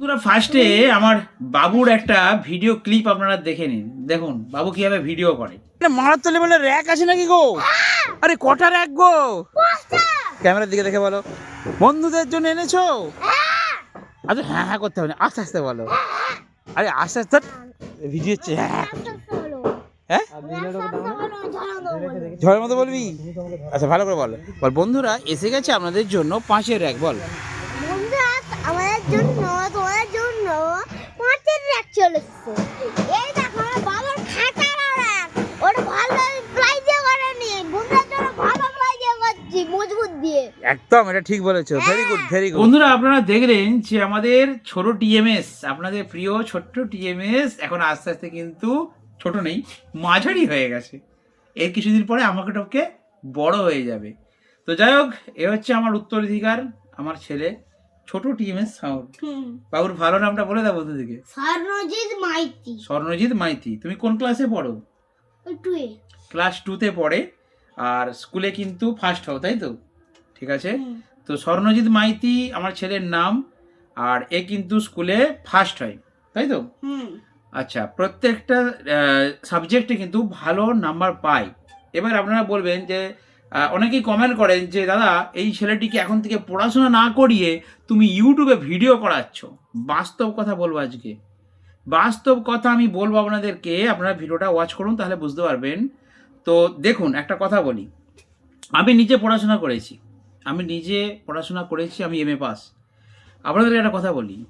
পুরো ফার্স্টে আমার বাবুর একটা ভিডিও ক্লিপ আপনারা দেখে নিন। দেখুন বাবু কীভাবে ভিডিও করে। তলে বলে র্যাক আছে নাকি গো? আরে কটা র্যাক গো? ক্যামেরার দিকে দেখে বলো। বন্ধুদের জন্য এনেছো? আচ্ছা হ্যাঁ হ্যাঁ করতে হবে না। আস্তে আস্তে বলো। আরে আস্তে আস্তে ভিডিও হচ্ছে হ্যাঁ। হ্যাঁ? ঝড়ের মতো বলবি? আচ্ছা ভালো করে বল। বল বন্ধুরা এসে গেছে আপনাদের জন্য পাঁচের র্যাক বল। বন্ধুরা আমাদের জন্য চলে এসছে। এই দেখো আমার বাবার ওটা ভালো প্লাই দিয়ে করেনি। বন্ধুদের জন্য ভালো প্লাই দিয়ে করছি মজবুত দিয়ে। একদম এটা ঠিক বলেছ। ভেরি গুড ভেরি গুড বন্ধুরা আপনারা দেখলেন যে আমাদের ছোট টিএমএস আপনাদের প্রিয় ছোট্ট টিএমএস এখন আস্তে আস্তে কিন্তু ছোট নেই মাঝারি হয়ে গেছে। এর কিছুদিন পরে আমাকে টপকে বড় হয়ে যাবে। তো যাই হোক এ হচ্ছে আমার উত্তরাধিকার আমার ছেলে। ছোট টিএমএস সাউন্ড বাবুর ভালো নামটা বলে দাও বন্ধুদিকে স্বর্ণজিৎ মাইতি। স্বর্ণজিৎ মাইতি। তুমি কোন ক্লাসে পড়ো? এ। ক্লাস টুতে পড়ে। আর স্কুলে কিন্তু ফার্স্ট হও তাই তো? ঠিক আছে? তো স্বর্ণজিৎ মাইতি আমার ছেলের নাম আর এ কিন্তু স্কুলে ফার্স্ট হয়। তাই তো? আচ্ছা প্রত্যেকটা সাবজেক্টে কিন্তু ভালো নাম্বার পায়। এবার আপনারা বলবেন যে অনেকেই কমেন্ট করেন যে, দাদা, এই ছেলেটিকে এখন থেকে পড়াশোনা না করিয়ে তুমি ইউটিউবে ভিডিও করাচ্ছ। বাস্তব কথা বলব আজকে। বাস্তব কথা আমি বলব আপনাদেরকে। আপনারা ভিডিওটা ওয়াচ করুন, তাহলে বুঝতে পারবেন। তো দেখুন, একটা কথা বলি। আমি নিজে পড়াশোনা করেছি। আমি নিজে পড়াশোনা করেছি, আমি এম এ পাস আপনাদের একটা কথা বলি।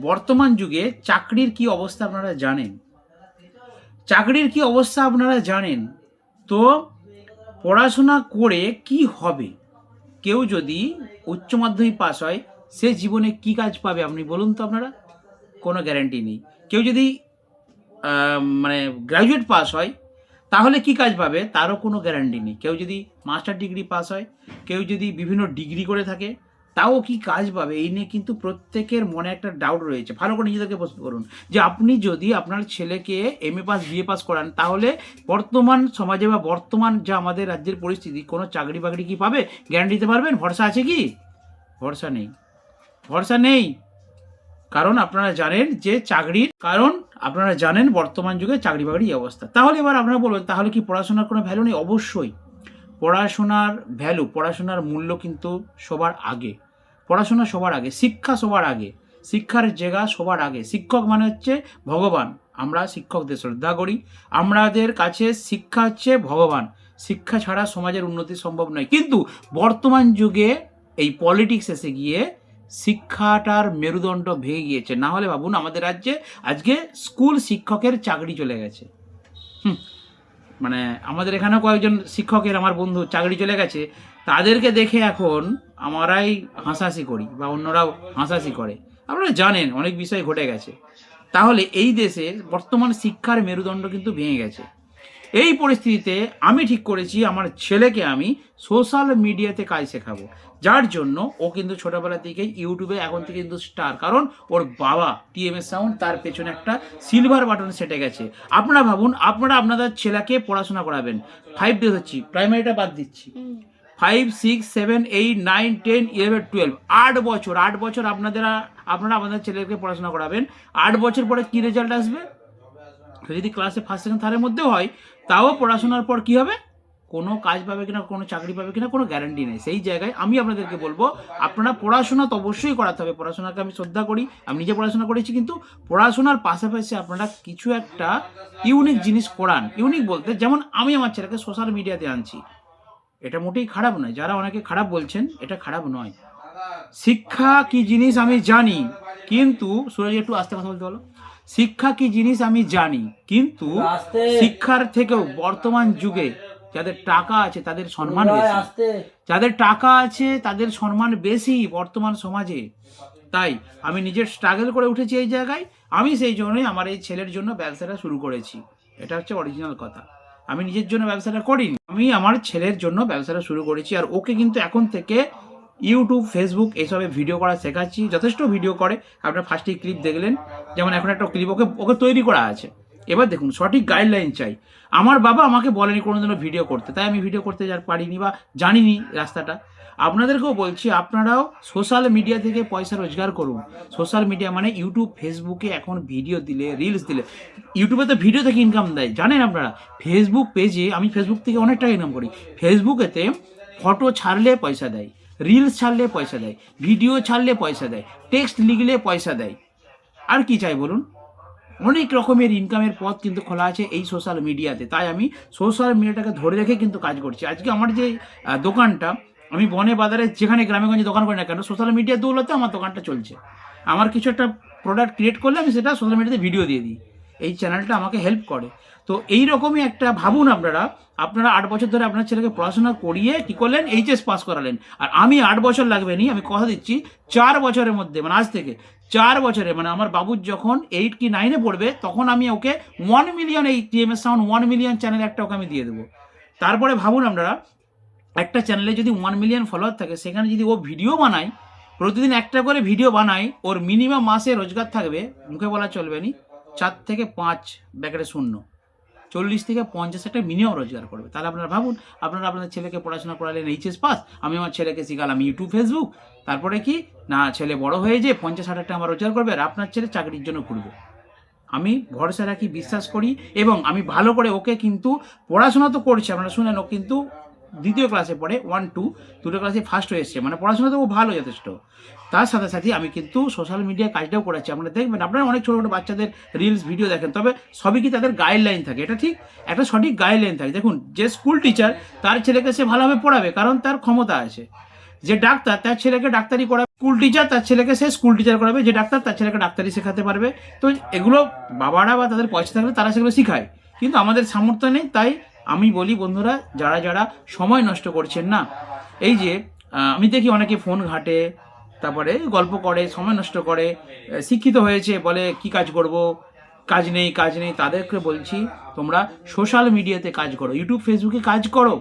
বর্তমান যুগে চাকরির কি অবস্থা আপনারা জানেন? চাকরির কি অবস্থা আপনারা জানেন? তো পড়াশোনা করে কি হবে? কেউ যদি উচ্চ মাধ্যমিক পাশ হয়, সে জীবনে কি কাজ পাবে আপনি বলুন তো আপনারা? কোনো গ্যারেন্টি নেই। কেউ যদি মানে গ্র্যাজুয়েট পাস হয়, তাহলে কি কাজ পাবে? তারও কোনো গ্যারান্টি নেই। কেউ যদি মাস্টার ডিগ্রি পাস হয়, কেউ যদি বিভিন্ন ডিগ্রি করে থাকে তাও কি কাজ পাবে? এই নিয়ে কিন্তু প্রত্যেকের মনে একটা ডাউট রয়েছে। ভালো করে নিজেদেরকে প্রশ্ন করুন। যে আপনি যদি আপনার ছেলেকে M A pass BA pass করান, তাহলে বর্তমান সমাজে বা বর্তমান যা আমাদের রাজ্যের পরিস্থিতি, কোনো চাকরি বাকরি কি পাবে? গ্যারান্টি দিতে পারবেন? ভরসা আছে কি? ভরসা নেই। ভরসা নেই। কারণ আপনারা জানেন যে চাকরির কারণ, আপনারা জানেন বর্তমান যুগে চাকরি বাকরি অবস্থা। তাহলে এবার আপনারা বলবেন তাহলে কি পড়াশোনার কোনো ভ্যালু নেই? অবশ্যই। পড়াশোনার ভ্যালু পড়াশোনার মূল্য কিন্তু সবার আগে। পড়াশোনা সবার আগে, শিক্ষা সবার আগে, শিক্ষার জায়গা সবার আগে। শিক্ষক মানে হচ্ছে ভগবান। আমরা শিক্ষকদের শ্রদ্ধা করি। আমাদের কাছে শিক্ষা হচ্ছে ভগবান। শিক্ষা ছাড়া সমাজের উন্নতি সম্ভব নয়। কিন্তু বর্তমান যুগে এই পলিটিক্স এসে গিয়ে শিক্ষাটার মেরুদণ্ড ভেঙে গিয়েছে। না হলে ভাবুন আমাদের রাজ্যে আজকে স্কুল শিক্ষকের চাকরি চলে গেছে। মানে আমাদের এখানেও কয়েকজন শিক্ষকের আমার বন্ধু চাকরি চলে গেছে। তাদেরকে দেখে এখন আমরাই হাসাহাসি করি বা অন্যরাও হাসাহাসি করে। আপনারা জানেন অনেক বিষয় ঘটে গেছে। তাহলে এই দেশে বর্তমান শিক্ষার মেরুদণ্ড কিন্তু ভেঙে গেছে। এই পরিস্থিতিতে আমি ঠিক করেছি, আমার ছেলেকে আমি সোশ্যাল মিডিয়াতে কাজ শেখাবো। যার জন্য ও কিন্তু ছোটবেলা থেকেই ইউটিউবে এখন থেকে কিন্তু স্টার কারণ ওর বাবা টিএমএস সাউন্ড তার পেছনে একটা সিলভার বাটন সেটে গেছে। আপনারা ভাবুন, আপনারা আপনাদের ছেলেকে পড়াশোনা করাবেন। ফাইভ ডেজ হচ্ছি প্রাইমারিটা বাদ দিচ্ছি। Five six seven eight nine ten eleven twelve আট বছর আট বছর আপনাদের, আপনারা আমাদের ছেলেকে পড়াশোনা করাবেন। আট বছর পরে কী রেজাল্ট আসবে? যদি ক্লাসে ফার্স্ট সেকেন্ড থার্ডের মধ্যেও হয়, তাও পড়াশোনার পর কি হবে? কোনো কাজ পাবে কিনা, কোনো চাকরি পাবে কিনা, কোনো গ্যারান্টি নেই। সেই জায়গায় আমি আপনাদেরকে বলব, আপনারা পড়াশোনা তো অবশ্যই করাতে হবে। পড়াশোনাকে আমি শ্রদ্ধা করি, আমি নিজে পড়াশোনা করেছি, কিন্তু পড়াশোনার পাশাপাশি আপনারা কিছু একটা ইউনিক জিনিস করান। ইউনিক বলতে, যেমন আমি আমার ছেলেকে সোশ্যাল মিডিয়াতে আনছি। এটা মোটেই খারাপ নয়। যারা অনেকে খারাপ বলছেন এটা খারাপ নয়। শিক্ষা কি জিনিস আমি জানি কিন্তু সুরজ একটু আস্তে কথা বলতে বলো। শিক্ষা কি জিনিস আমি জানি কিন্তু শিক্ষার থেকেও বর্তমান যুগে যাদের টাকা আছে তাদের সম্মান বেশি। যাদের টাকা আছে তাদের সম্মান বেশি বর্তমান সমাজে। তাই আমি নিজের স্ট্রাগল করে উঠেছি এই জায়গায়। আমি সেই জন্যই আমার এই ছেলের জন্য ব্যবসাটা শুরু করেছি। এটা হচ্ছে অরিজিনাল কথা। আমি নিজের জন্য ব্যবসাটা করিনি। আমি আমার ছেলের জন্য ব্যবসাটা শুরু করেছি আর ওকে কিন্তু এখন থেকে ইউটিউব ফেসবুক এসবে ভিডিও করা শেখাচ্ছি। যথেষ্ট ভিডিও করে। আপনার ফার্স্টেই ক্লিপ দেখলেন। যেমন এখন একটা ক্লিপ ওকে ওকে তৈরি করা আছে। এবার দেখুন, সঠিক গাইডলাইন চাই। আমার বাবা আমাকে বলেনি কোনোদিনও ভিডিও করতে। তাই আমি ভিডিও করতে যার পারিনি বা জানিনি রাস্তাটা। আপনাদেরকেও বলছি, আপনারাও সোশ্যাল মিডিয়া থেকে পয়সা রোজগার করুন। সোশ্যাল মিডিয়া মানে ইউটিউব ফেসবুকে এখন ভিডিও দিলে রিলস দিলে। ইউটিউবে তো ভিডিও থেকে ইনকাম দেয়, জানেন আপনারা? ফেসবুক পেজে আমি ফেসবুক থেকে অনেক টাকা ইনকাম করি ফেসবুকেতে ফটো ছাড়লে পয়সা দেয় রিলস ছাড়লে পয়সা দেয় ভিডিও ছাড়লে পয়সা দেয় টেক্সট লিখলে পয়সা দেয়। আর কি চাই বলুন? অনেক রকমের ইনকামের পথ কিন্তু খোলা আছে এই সোশ্যাল মিডিয়াতে তাই আমি সোশ্যাল মিডিয়াটাকে ধরে রেখে কিন্তু কাজ করছি। আজকে আমার যে দোকানটা আমি বনে বাজারে যেখানে গ্রামেগঞ্জে দোকান করি না কেন সোশ্যাল মিডিয়া দৌলতে আমার দোকানটা চলছে। আমার কিছু একটা প্রোডাক্ট ক্রিয়েট করলে আমি সেটা সোশ্যাল মিডিয়াতে ভিডিও দিয়ে দিই। এই চ্যানেলটা আমাকে হেল্প করে। তো এই রকমই একটা ভাবুন আপনারা আপনারা আট বছর ধরে আপনার ছেলেকে পড়াশোনা করিয়ে কি করলেন? এইচএস পাস করালেন। আর আমি আট বছর লাগবে নি, আমি কথা দিচ্ছি, চার বছরের মধ্যে মানে আজ থেকে চার বছরে মানে আমার বাবুর যখন এইট কি নাইনে পড়বে, তখন আমি ওকে ওয়ান মিলিয়ন এই TMS sound one million channel একটা ওকে আমি দিয়ে দেবো। তারপরে ভাবুন আপনারা একটা চ্যানেলে যদি ওয়ান মিলিয়ন ফলোয়ার থাকে, সেখানে যদি ও ভিডিও বানায়, প্রতিদিন একটা করে ভিডিও বানায়, ওর মিনিমাম মাসে রোজগার থাকবে, মুখে বলা চলবে নি, চার থেকে পাঁচ ব্যাকেটে শূন্য। চল্লিশ থেকে পঞ্চাশ একটা মিনিমাম রোজগার করবে। তাহলে আপনারা ভাবুন, আপনারা আপনাদের ছেলেকে পড়াশোনা করালেন এইচএস পাস আমি আমার ছেলেকে শিখালাম ইউটিউব ফেসবুক তারপরে কি? না, ছেলে বড় হয়ে যে পঞ্চাশ, ষাট টাকা আমার রোজগার করবে আর আপনার ছেলে চাকরির জন্য ঘুরবে। আমি ভরসা রাখি, বিশ্বাস করি, এবং আমি ভালো করে ওকে কিন্তু পড়াশোনা তো করছে, আপনারা শুনেন, ও কিন্তু দ্বিতীয় ক্লাসে পড়ে ওয়ান টু দুটো ক্লাসে ফার্স্ট হয়েছে মানে পড়াশোনা তো ভালো যথেষ্ট। তার সাথে সাথে আমি কিন্তু সোশ্যাল মিডিয়ায় কাজটাও করাচ্ছি আপনারা দেখবেন, আপনারা অনেক ছোটো ছোটো বাচ্চাদের রিলস ভিডিও দেখেন, তবে সবই কি তাদের গাইডলাইন থাকে? এটা ঠিক? একটা সঠিক গাইডলাইন থাকে। দেখুন, যে স্কুল টিচার তার ছেলেকে সে ভালোভাবে পড়াবে, কারণ তার ক্ষমতা আছে। যে ডাক্তার, তার ছেলেকে ডাক্তারি করাবে। স্কুল টিচার তার ছেলেকে সে স্কুল টিচার করাবে। যে ডাক্তার, তার ছেলেকে ডাক্তারি শেখাতে পারবে। তো এগুলো বাবারা বা তাদের পয়সা থাকলে তারা সেগুলো শেখায়। কিন্তু আমাদের সামর্থ্য নেই, তাই আমি বলি, বন্ধুরা, যারা যারা সময় নষ্ট করছেন না, এই যে আমি দেখি অনেকে ফোন ঘাটে, তারপরে গল্প করে, সময় নষ্ট করে শিক্ষিত হয়েছে, বলে কি কাজ করব, কাজ নেই কাজ নেই, তাদেরকে বলছি, তোমরা সোশ্যাল মিডিয়াতে কাজ করো ইউটিউব ফেসবুকে কাজ করো।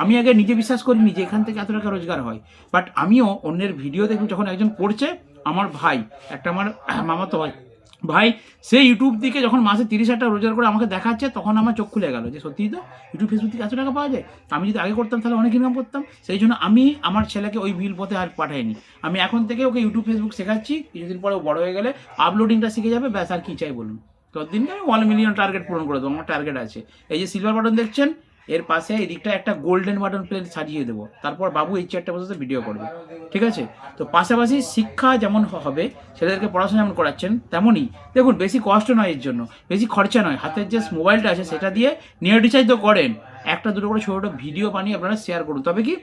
আমি আগে নিজে বিশ্বাস করিনি যে এখান থেকে এত টাকা রোজগার হয়। বাট আমিও অন্যের ভিডিও দেখুন যখন একজন পড়ছে আমার ভাই, একটা আমার মামাতো ভাই ভাই, সে ইউটিউব থেকে যখন মাসে তিরিশ হাজার রোজগার করে আমাকে দেখাচ্ছে, তখন আমার চোখ খুলে গেল যে, সত্যিই তো? ইউটিউব ফেসবুক থেকে এত টাকা পাওয়া যায়? আমি যদি আগে করতাম, তাহলে অনেক ইনকাম করতাম। সেই জন্য আমি আমার ছেলেকে ওই ভিল পথে আর পাঠাইনি। আমি এখন থেকে ওকে ইউটিউব ফেসবুক শেখাচ্ছি। কিছুদিন পরে বড় হয়ে গেলে আপলোডিংটা শিখে যাবে। ব্যাস, আর কী চাই বলুন? ততদিনকে আমি ওয়ান মিলিয়ন টার্গেট পূরণ করে দেবো, আমার টার্গেট আছে। এই যে সিলভার বাটন দেখছেন এর পাশে এই দিকটা একটা গোল্ডেন বাটন প্লেট সাজিয়ে দেবো। তারপর বাবু এই চেয়ারটা বসে ভিডিও করবে। ঠিক আছে? তো পাশাপাশি শিক্ষা যেমন হবে, ছেলেদেরকে পড়াশোনা যেমন করাচ্ছেন, তেমনই। দেখুন, বেশি কষ্ট নয় এর জন্য, বেশি খরচা নয়। হাতের যে মোবাইলটা আছে, সেটা দিয়ে নিয়ে রিচার্জ তো করেন। একটা দুটো করে ছোটো ছোটো ভিডিও বানিয়ে আপনারা শেয়ার করুন। তবে কি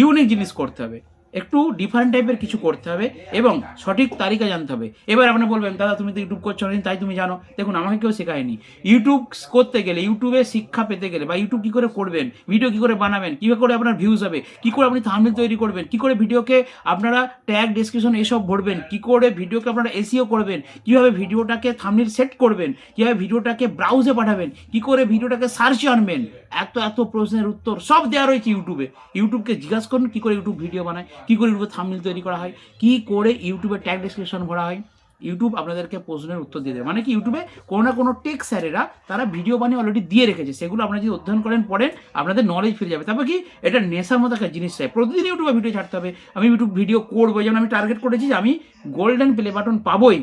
ইউনিক জিনিস করতে হবে। একটু ডিফারেন্ট টাইপের কিছু করতে হবে এবং সঠিক তালিকা জানতে হবে। এবার আপনি বলবেন, দাদা, তুমি তো ইউটিউব করছ না তাই তুমি জানো? দেখুন, আমাকে কেউ শেখায়নি। ইউটিউব করতে গেলে ইউটিউবে শিক্ষা পেতে গেলে বা ইউটিউব কী করে করবেন ভিডিও কী করে বানাবেন, কীভাবে করে আপনার ভিউজ হবে, কী করে আপনি থামনেল তৈরি করবেন, কী করে ভিডিওকে আপনারা ট্যাগ ডিসক্রিপশন এসব ভরবেন, কী করে ভিডিওকে আপনারা এসিও করবেন, কীভাবে ভিডিওটাকে থামনেল সেট করবেন, কীভাবে ভিডিওটাকে ব্রাউজে পাঠাবেন, কী করে ভিডিওটাকে সার্চে আনবেন, এত এত প্রশ্নের উত্তর সব দেওয়া রয়েছে ইউটিউবে ইউটিউবকে জিজ্ঞাসা করুন, কী করে ইউটিউব ভিডিও বানায়। কী করে ইউটিউবে থামনেল তৈরি করা হয়, কী করে ইউটিউবে ট্যাগ ডিসক্রিপশন ভরা হয়, ইউটিউব আপনাদেরকে প্রশ্নের উত্তর দিয়ে দেবে। মানে কি, ইউটিউবে কোনো না কোনো টেক স্যারেরা তারা ভিডিও বানিয়ে অলরেডি দিয়ে রেখেছে, সেগুলো আপনারা যদি অধ্যয়ন করেন, পড়েন, আপনাদের নলেজ ফিরে যাবে। তারপর কি, এটা নেশার মতো একটা জিনিস চাই। প্রতিদিন ইউটিউবে ভিডিও ছাড়তে হবে। আমি ইউটিউব ভিডিও করব, যেমন আমি টার্গেট করেছি যে আমি গোল্ডেন প্লে বাটন পাবোই।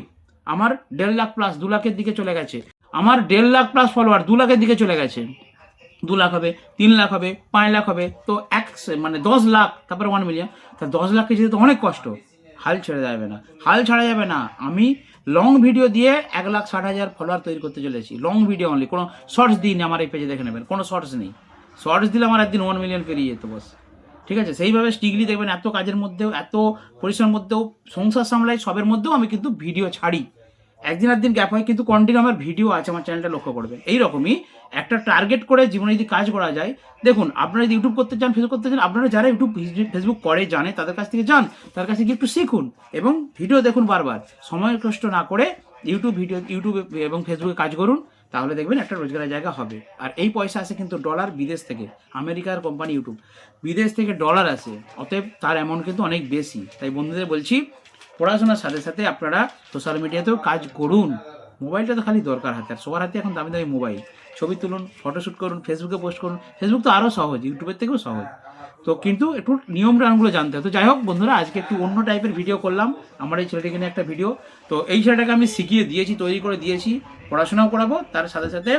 আমার দেড় লাখ প্লাস দু লাখের দিকে চলে গেছে। আমার দেড় লাখ প্লাস ফলোয়ার দু লাখের দিকে চলে গেছে। দু লাখ হবে, তিন লাখ হবে, পাঁচ লাখ হবে, তো এক মানে দশ লাখ, তারপরে ওয়ান মিলিয়ন তা দশ লাখকে যেতে তো অনেক কষ্ট। হাল ছেড়ে যাবে না, হাল ছাড়া যাবে না। আমি লং ভিডিও দিয়ে এক লাখ ষাট হাজার ফলোয়ার তৈরি করতে চলেছি লং ভিডিও অনলি কোনো শর্টস দিন আমার এই পেজে দেখে নেবেন, কোনো শর্টস নেই। শর্টস দিলে আমার একদিন ওয়ান মিলিয়ন পেরিয়ে যেত বস। ঠিক আছে? সেইভাবে স্টিগলি দেখবেন, এত কাজের মধ্যেও, এত পরিশ্রমের মধ্যেও, সংসার সামলাই সবের মধ্যেও আমি কিন্তু ভিডিও ছাড়ি। একদিন আর দিন গ্যাপ হয়, কিন্তু কন্টিনিউ আমার ভিডিও আছে, আমার চ্যানেলটা লক্ষ্য করবেন। এইরকমই একটা টার্গেট করে জীবনে যদি কাজ করা যায়, দেখুন, আপনারা যদি ইউটিউব করতে চান ফেসবুক করতে চান, আপনারা যারা ইউটিউব ফেসবুক করে, জানে, তাদের কাছ থেকে যান তার কাছে গিয়ে একটু শিখুন এবং ভিডিও দেখুন বারবার। সময় কষ্ট না করে ইউটিউব ভিডিও ইউটিউব এবং ফেসবুকে কাজ করুন, তাহলে দেখবেন একটা রোজগারের জায়গা হবে। আর এই পয়সা আসে কিন্তু ডলার বিদেশ থেকে, আমেরিকার কোম্পানি ইউটিউব বিদেশ থেকে ডলার আসে, অতএব তার অ্যামাউন্ট কিন্তু অনেক বেশি। তাই বন্ধুদের বলছি পড়াশোনার সাথে সাথে আপনারা সোশ্যাল মিডিয়াতেও কাজ করুন। মোবাইলটা তো খালি দরকার হাতে। আর সবার হাতে এখন দামি দামি মোবাইল ছবি তুলুন ফটোশ্যুট করুন ফেসবুকে পোস্ট করুন। ফেসবুক তো আরও সহজ ইউটিউবের থেকেও সহজ। তো কিন্তু একটু নিয়ম রানগুলো জানতে হয় তো যাই হোক বন্ধুরা, আজকে একটু অন্য টাইপের ভিডিও করলাম। আমার এই ছেলেটিকে নিয়ে একটা ভিডিও তো এই ছেলেটাকে আমি শিখিয়ে দিয়েছি, তৈরি করে দিয়েছি, পড়াশোনাও করাবো, তার সাথে সাথে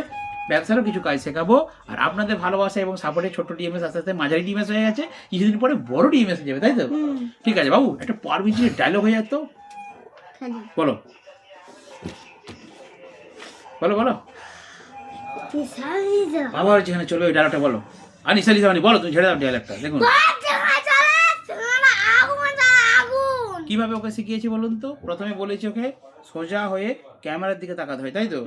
ব্যবসারও কিছু কাজ শেখাবো। আর আপনাদের ভালোবাসা এবং সাপোর্টে ছোট ডিএমএস আস্তে আস্তে মাঝারি ডিএমএস হয়ে গেছে কিছুদিন পরে বড় ডিএমএস যাবে তাই তো? ঠিক আছে বাবু একটা পারমিশনের ডায়লগ হয়ে যেত বলো। বলো বলো। বাবা যেখানে চলবে ওই ডায়লগটা বলো। আর নিশা লিসা বলো তুমি ছেড়ে দাও ডায়লগটা দেখুন। কীভাবে ওকে শিখিয়েছি বলুন তো? প্রথমে বলেছি ওকে সোজা হয়ে ক্যামেরার দিকে তাকাতে হয় তাই তো?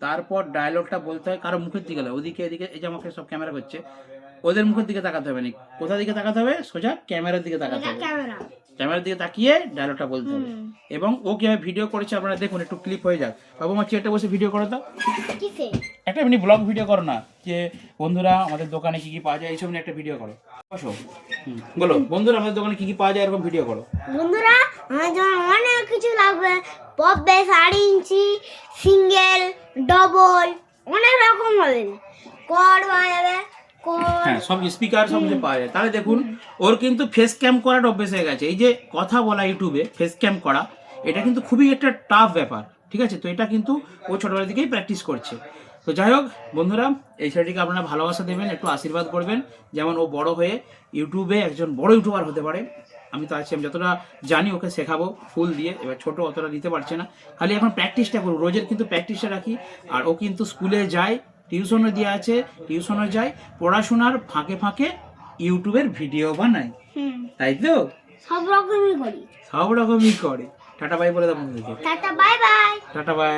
তারপর ডায়লগটা বলতে হয় কারও মুখের দিকে ওদিকে এদিকে এই যে আমাকে সব ক্যামেরা করছে। ওদের মুখের দিকে তাকাতে হবে না কোথা দিকে তাকাতে হবে? সোজা ক্যামেরার দিকে তাকাতে হবে। ক্যামেরার দিকে তাকিয়ে ডায়লগটা বলতে হবে। এবং ও কীভাবে ভিডিও করেছে আপনারা দেখুন একটু ক্লিপ হয়ে যাক। বাবু আমার চেয়ারটা বসে ভিডিও করো তো। একটা এমনি ব্লগ ভিডিও করো না যে বন্ধুরা আমাদের দোকানে কি কি পাওয়া যায় এইসব নিয়ে একটা ভিডিও করো। বসো। বলো বন্ধুরা আমাদের দোকানে কি কি পাওয়া যায় এরকম ভিডিও করো। বন্ধুরা আমার অনেক কিছু লাগবে। পপ বেস আড়াই ইঞ্চি সিঙ্গেল ডবল অনেক রকম হবে। কর পাওয়া যাবে হ্যাঁ সব স্পিকার সব কিছু পাওয়া যায়। তাহলে দেখুন ওর কিন্তু ফেস ক্যাম করাটা অভ্যেস হয়ে গেছে। এই যে কথা বলা ইউটিউবে ফেস ক্যাম করা এটা কিন্তু খুবই একটা টাফ ব্যাপার। ঠিক আছে? তো এটা কিন্তু ও ছোটবেলা থেকেই প্র্যাকটিস করছে। তো যাই হোক বন্ধুরা এই ছেলেটিকে আপনারা ভালোবাসা দেবেন একটু আশীর্বাদ করবেন। যেমন ও বড় হয়ে ইউটিউবে একজন বড় ইউটিউবার হতে পারে। আমি তো আছি আমি যতটা জানি ওকে শেখাবো ফুল দিয়ে। এবার ছোট অতটা দিতে পারছে না। খালি এখন প্র্যাকটিসটা করুন। রোজের কিন্তু প্র্যাকটিসটা রাখি। আর ও কিন্তু স্কুলে যায় টিউশনও দেওয়া আছে টিউশনও যায় পড়াশোনার ফাঁকে ফাঁকে ইউটিউবের ভিডিও বানায়। তাই তো? সব রকমই করি। সব রকমই করে। টাটা বাই বলে দাও বন্ধুদেরকে tata bye bye. Tata bye.